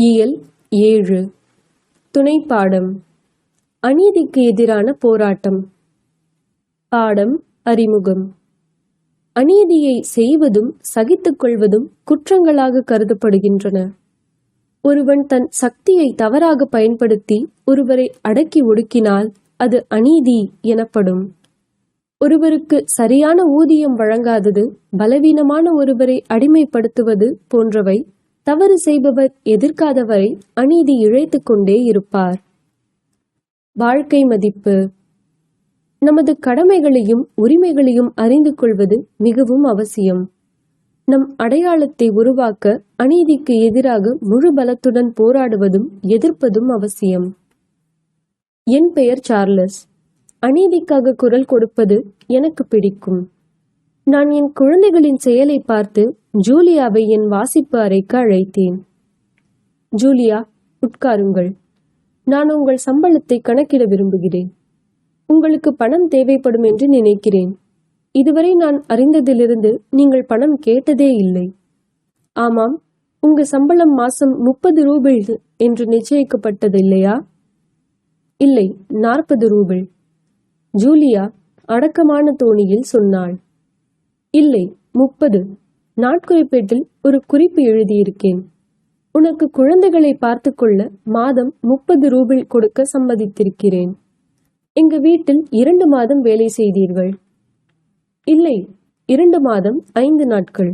இயல் ஏழு. துணைப்பாடம். அநீதிக்கு எதிரான போராட்டம். பாடம் அறிமுகம். அநீதியை செய்வதும் சகித்துக் கொள்வதும் குற்றங்களாக கருதப்படுகின்றன. ஒருவன் தன் சக்தியை தவறாக பயன்படுத்தி ஒருவரை அடக்கி ஒடுக்கினால் அது அநீதி எனப்படும். ஒருவருக்கு சரியான ஊதியம் வழங்காதது பலவீனமான ஒருவரை அடிமைப்படுத்துவது போன்றவை தவறு செய்பவர் எதிர்க்காதவரை அநீதி இழைத்து கொண்டே இருப்பார். வாழ்க்கை மதிப்பு. நமது கடமைகளையும் உரிமைகளையும் அறிந்து கொள்வது மிகவும் அவசியம். நம் அடையாளத்தை உருவாக்க அநீதிக்கு எதிராக முழு பலத்துடன் போராடுவதும் எதிர்ப்பதும் அவசியம். என் பெயர் சார்லஸ். அநீதிக்காக குரல் கொடுப்பது எனக்கு பிடிக்கும். நான் என் குழந்தைகளின் செயலை பார்த்து ஜூலியாவை என் வாசிப்பு அறைக்கு அழைத்தேன். ஜூலியா உட்காருங்கள். நான் உங்கள் சம்பளத்தை கணக்கிட விரும்புகிறேன். உங்களுக்கு பணம் தேவைப்படும் என்று நினைக்கிறேன். இதுவரை நான் அறிந்ததிலிருந்து நீங்கள் பணம் கேட்டதே இல்லை. ஆமாம் உங்க சம்பளம் மாசம் முப்பது ரூபிள் என்று நிச்சயிக்கப்பட்டது இல்லையா இல்லை நாற்பது ரூபிள். ஜூலியா அடக்கமான தோணியில் சொன்னாள். இல்லை முப்பது. நாட்குறிப்பேட்டில் ஒரு குறிப்பு எழுதியிருக்கேன். உனக்கு குழந்தைகளை பார்த்துக்கொள்ள மாதம் முப்பது ரூபிள் கொடுக்க சம்மதித்திருக்கிறேன். எங்க வீட்டில் இரண்டு மாதம் வேலை செய்தீர்கள். இல்லை இரண்டு மாதம் ஐந்து நாட்கள்.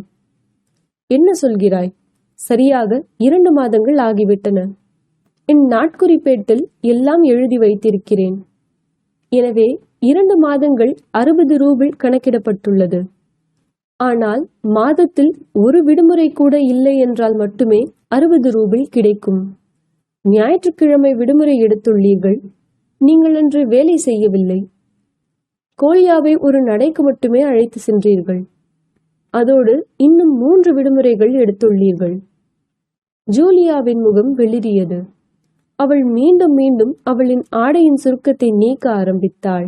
என்ன சொல்கிறாய்? சரியாக இரண்டு மாதங்கள் ஆகிவிட்டன. என் நாட்குறிப்பேட்டில் எல்லாம் எழுதி வைத்திருக்கிறேன். எனவே இரண்டு மாதங்கள் அறுபது ரூபிள் கணக்கிடப்பட்டுள்ளது. ஆனால் மாதத்தில் ஒரு விடுமுறை கூட இல்லை என்றால் மட்டுமே அறுபது ரூபிள் கிடைக்கும். ஞாயிற்றுக்கிழமை விடுமுறை எடுத்துள்ளீர்கள். நீங்கள் அன்று வேலை செய்யவில்லை. கோலியாவை ஒரு நடைக்கு மட்டுமே அழைத்து சென்றீர்கள். அதோடு இன்னும் மூன்று விடுமுறைகள் எடுத்துள்ளீர்கள். ஜூலியாவின் முகம் வெளிரியது அவள் மீண்டும் மீண்டும் அவளின் ஆடையின் சுருக்கத்தை நீக்க ஆரம்பித்தாள்.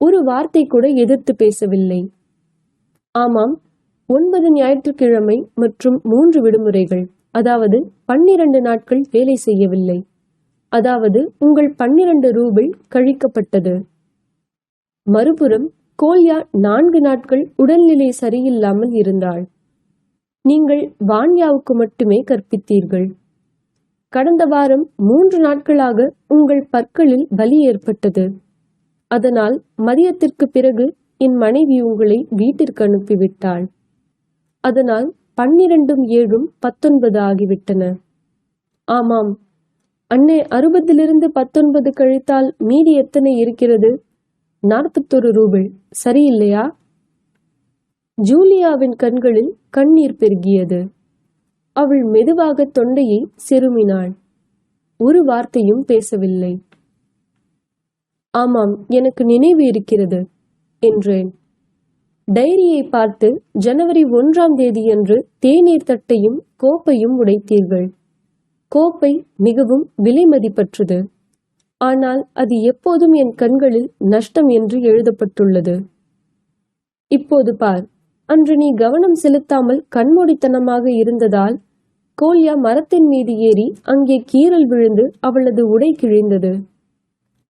ஒரு வார்த்தை கூட எதிர்த்து பேசவில்லை. ஆமாம் ஒன்பது ஞாயிற்றுக்கிழமை மற்றும் மூன்று விடுமுறைகள் அதாவது பன்னிரண்டு நாட்கள் வேலை செய்யவில்லை. அதாவது உங்கள் பன்னிரண்டு ரூபிள் கழிக்கப்பட்டது. மறுபுறம் கோல்யா நான்கு நாட்கள் உடல்நிலை சரியில்லாமல் இருந்தாள். நீங்கள் வான்யாவுக்கு மட்டுமே கற்பித்தீர்கள். கடந்த வாரம் மூன்று நாட்களாக உங்கள் பற்களில் வலி ஏற்பட்டது. அதனால் மதியத்திற்கு பிறகு என் மனைவி உங்களை வீட்டிற்கு அனுப்பிவிட்டாள். அதனால் பன்னிரண்டும் ஏழும் பத்தொன்பது ஆகிவிட்டன. ஆமாம் அன்னை அறுபதிலிருந்து பத்தொன்பது கழித்தால் மீதி எத்தனை இருக்கிறது? நாற்பத்தொரு ரூபிள். சரியில்லையா? ஜூலியாவின் கண்களில் கண்ணீர் பெருகியது. அவள் மெதுவாக தொண்டையை செருமினாள். ஒரு வார்த்தையும் பேசவில்லை. ஆமாம் எனக்கு நினைவு இருக்கிறது. என்றேன். டைரியை பார்த்து ஜனவரி ஒன்றாம் தேதியன்று தேநீர் தட்டையும் கோப்பையும் உடைத்தீர்கள். கோப்பை மிகவும் விலை மதிப்பற்றது. ஆனால் அது எப்போதும் என் கண்களில் நஷ்டம் என்று எழுதப்பட்டுள்ளது. இப்போது பார். அன்று நீ கவனம் செலுத்தாமல் கண்மூடித்தனமாக இருந்ததால் கோல்யா மரத்தின் மீது ஏறி அங்கே கீறல் விழுந்து அவளது உடை கிழிந்தது.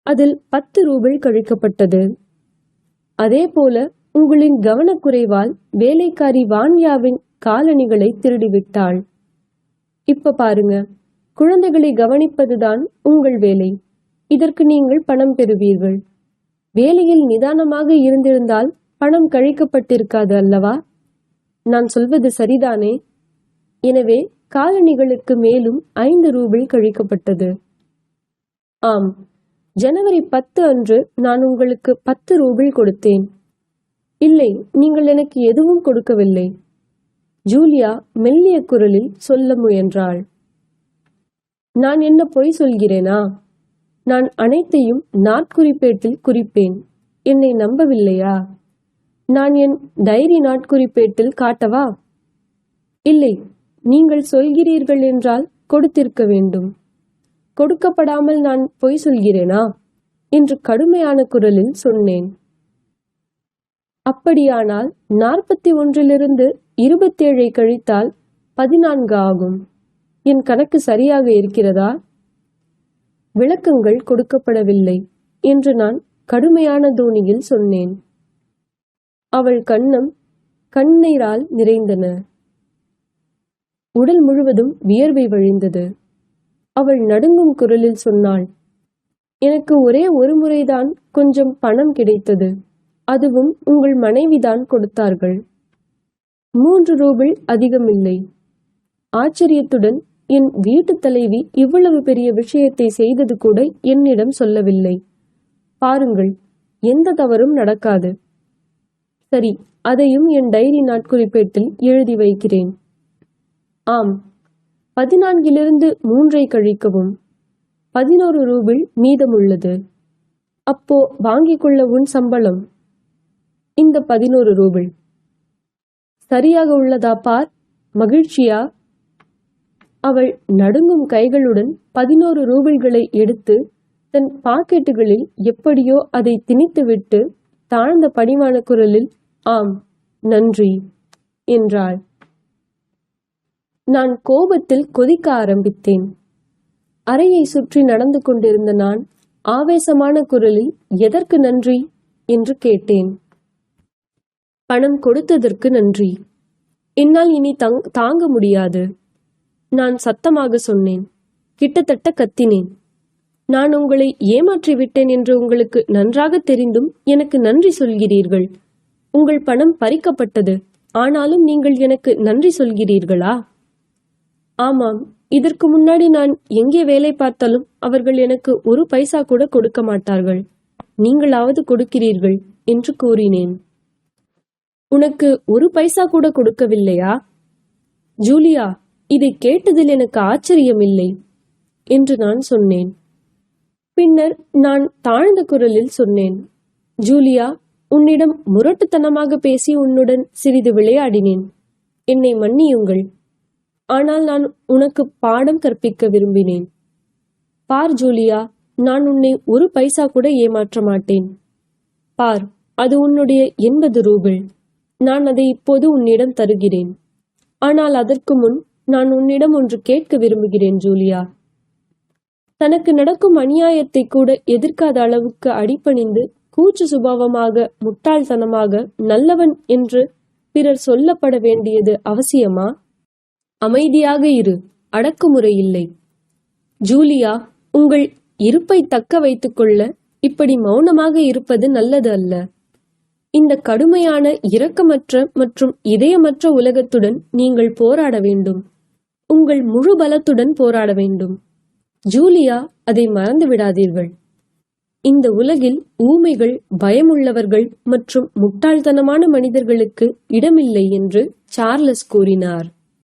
அதில் பத்து ரூபிள் கழிக்கப்பட்டது. அதே போல உங்களின் கவனக்குறைவால் வேலைக்காரி வான்யாவின் காலணிகளை திருடிவிட்டாள். இப்ப பாருங்க குழந்தைகளை கவனிப்பதுதான் உங்கள் வேலை. இதற்கு நீங்கள் பணம் பெறுவீர்கள். வேலையில் நிதானமாக இருந்திருந்தால் பணம் கழிக்கப்பட்டிருக்காது அல்லவா? நான் சொல்வது சரிதானே? எனவே காலணிகளுக்கு மேலும் ஐந்து ரூபிள் கழிக்கப்பட்டது. ஆம் ஜனவரி பத்து அன்று நான் உங்களுக்கு பத்து ரூபிள் கொடுத்தேன். இல்லை நீங்கள் எனக்கு எதுவும் கொடுக்கவில்லை. ஜூலியா மெல்லிய குரலில் சொல்ல முயன்றாள். நான் என்ன பொய் சொல்கிறேனா? நான் அனைத்தையும் நாட்குறிப்பேட்டில் குறிப்பேன். என்னை நம்பவில்லையா? நான் என் டைரி நாட்குறிப்பேட்டில் காட்டவா? இல்லை நீங்கள் சொல்கிறீர்கள் என்றால் கொடுத்திருக்க வேண்டும். கொடுக்கப்படாமல் நான் பொய் சொல்கிறேனா? என்று கடுமையான குரலில் சொன்னேன். அப்படியானால் நாற்பத்தி ஒன்றிலிருந்து இருபத்தேழை கழித்தால் பதினான்கு ஆகும். என் கணக்கு சரியாக இருக்கிறதா? விளக்கங்கள் கொடுக்கப்படவில்லை என்று நான் கடுமையான தோணியில் சொன்னேன். அவள் கண்ணம் கண்ணீரால் நிறைந்தன. உடல் முழுவதும் வியர்வை வழிந்தது. அவள் நடுங்கும் குரலில் சொன்னாள் எனக்கு ஒரே ஒரு முறைதான் கொஞ்சம் பணம் கிடைத்தது. அதுவும் உங்கள் மனைவிதான் கொடுத்தார்கள். மூன்று ரூபிள் அதிகமில்லை ஆச்சரியத்துடன் என் வீட்டு தலைவி இவ்வளவு பெரிய விஷயத்தை செய்தது கூட என்னிடம் சொல்லவில்லை. பாருங்கள் எந்த தவறும் நடக்காது. சரி அதையும் என் டைரி நாட்குறிப்பேட்டில் எழுதி வைக்கிறேன். ஆம் பதினான்கிலிருந்து மூன்றை கழிக்கவும். பதினோரு ரூபிள் மீதமுள்ளது. அப்போ வாங்கிக் கொள்ள உன் சம்பளம். இந்த பதினோரு ரூபிள் சரியாக உள்ளதா பார் மகிழ்ச்சியா? அவள் நடுங்கும் கைகளுடன் பதினோரு ரூபிள்களை எடுத்து தன் பாக்கெட்டுகளில் எப்படியோ அதை திணித்துவிட்டு தாழ்ந்த பணிவான குரலில் ஆம் நன்றி என்றாள். நான் கோபத்தில் கொதிக்க ஆரம்பித்தேன். அறையை சுற்றி நடந்து கொண்டிருந்த நான் ஆவேசமான குரலில் எதற்கு நன்றி? என்று கேட்டேன். பணம் கொடுத்ததற்கு நன்றி. என்னால் இனி தங் தாங்க முடியாது. நான் சத்தமாக சொன்னேன். கிட்டத்தட்ட கத்தினேன். நான் உங்களை ஏமாற்றி விட்டேன் என்று உங்களுக்கு நன்றாக தெரிந்தும் எனக்கு நன்றி சொல்கிறீர்கள். உங்கள் பணம் பறிக்கப்பட்டது. ஆனாலும் நீங்கள் எனக்கு நன்றி சொல்கிறீர்களா? ஆமாம் இதற்கு முன்னாடி நான் எங்கே வேலை பார்த்தாலும் அவர்கள் எனக்கு ஒரு பைசா கூட கொடுக்க மாட்டார்கள். நீங்களாவது கொடுக்கிறீர்கள் என்று கூறினேன். உனக்கு ஒரு பைசா கூட கொடுக்கவில்லையா? ஜூலியா இதை கேட்டதில் எனக்கு ஆச்சரியமில்லை என்று நான் சொன்னேன். பின்னர் நான் தாழ்ந்த குரலில் சொன்னேன். ஜூலியா உன்னிடம் முரட்டுத்தனமாக பேசி உன்னுடன் சிறிது விளையாடினேன். என்னை மன்னியுங்கள். ஆனால் நான் உனக்கு பாடம் கற்பிக்க விரும்பினேன். பார் ஜூலியா நான் உன்னை ஒரு பைசா கூட ஏமாற்ற மாட்டேன். பார் அது உன்னுடைய எண்பது ரூபிள். நான் அதை இப்போது உன்னிடம் தருகிறேன். ஆனால் அதற்கு முன் நான் உன்னிடம் ஒன்று கேட்க விரும்புகிறேன் ஜூலியா. தனக்கு நடக்கும் அநியாயத்தை கூட எதிர்க்காத அளவுக்கு அடிபணிந்து கூச்சு சுபாவமாக முட்டாள்தனமாக நல்லவன் என்று பிறர் சொல்லப்பட வேண்டியது அவசியமா? அமைதியாக இரு அடக்குமுறை இல்லை. ஜூலியா உங்கள் இருப்பை தக்க வைத்துக்கொள்ள இப்படி மௌனமாக இருப்பது நல்லது அல்ல. இந்த கடுமையான இரக்கமற்ற மற்றும் இதயமற்ற உலகத்துடன் நீங்கள் போராட வேண்டும். உங்கள் முழு பலத்துடன் போராட வேண்டும். ஜூலியா அதை மறந்து விடாதீர்கள். இந்த உலகில் ஊமைகள் பயமுள்ளவர்கள் மற்றும் முட்டாள்தனமான மனிதர்களுக்கு இடமில்லை என்று சார்லஸ் கூறினார்.